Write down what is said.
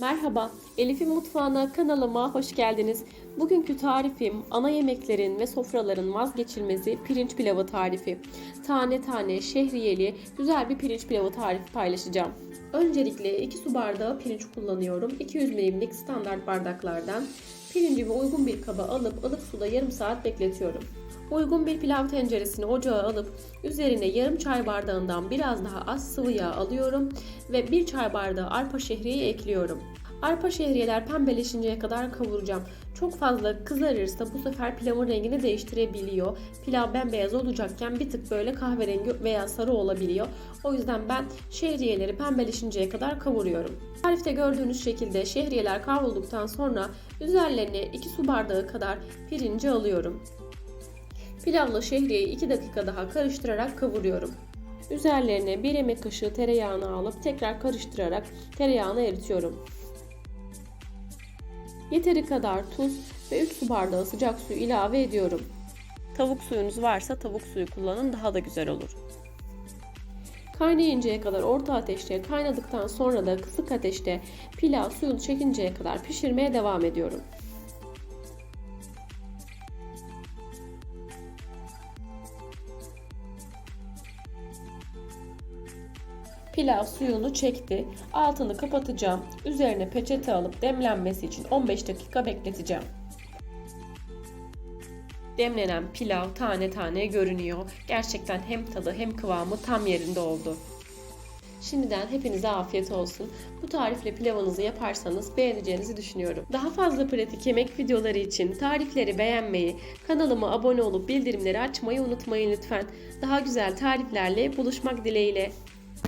Merhaba, Elif'in mutfağına kanalıma hoş geldiniz. Bugünkü tarifim ana yemeklerin ve sofraların vazgeçilmezi pirinç pilavı tarifi. Tane tane şehriyeli güzel bir pirinç pilavı tarifi paylaşacağım. Öncelikle 2 su bardağı pirinç kullanıyorum. 200 milimlik standart bardaklardan. Pirincimi uygun bir kaba alıp ılık suda yarım saat bekletiyorum. Uygun bir pilav tenceresini ocağa alıp üzerine yarım çay bardağından biraz daha az sıvı yağ alıyorum ve bir çay bardağı arpa şehriye ekliyorum. Arpa şehriyeler pembeleşinceye kadar kavuracağım. Çok fazla kızarırsa bu sefer pilavın rengini değiştirebiliyor. Pilav bembeyaz olacakken bir tık böyle kahverengi veya sarı olabiliyor. O yüzden ben şehriyeleri pembeleşinceye kadar kavuruyorum. Tarifte gördüğünüz şekilde şehriyeler kavrulduktan sonra üzerlerine 2 su bardağı kadar pirinci alıyorum. Pilavla şehriyeyi 2 dakika daha karıştırarak kavuruyorum. Üzerlerine 1 yemek kaşığı tereyağını alıp tekrar karıştırarak tereyağını eritiyorum. Yeteri kadar tuz ve 3 su bardağı sıcak suyu ilave ediyorum. Tavuk suyunuz varsa tavuk suyu kullanın daha da güzel olur. Kaynayıncaya kadar orta ateşte kaynadıktan sonra da kısık ateşte pilav suyunu çekinceye kadar pişirmeye devam ediyorum. Pilav suyunu çekti. Altını kapatacağım. Üzerine peçete alıp demlenmesi için 15 dakika bekleteceğim. Demlenen pilav tane tane görünüyor. Gerçekten hem tadı hem kıvamı tam yerinde oldu. Şimdiden hepinize afiyet olsun. Bu tarifle pilavınızı yaparsanız beğeneceğinizi düşünüyorum. Daha fazla pratik yemek videoları için tarifleri beğenmeyi, kanalıma abone olup bildirimleri açmayı unutmayın lütfen. Daha güzel tariflerle buluşmak dileğiyle.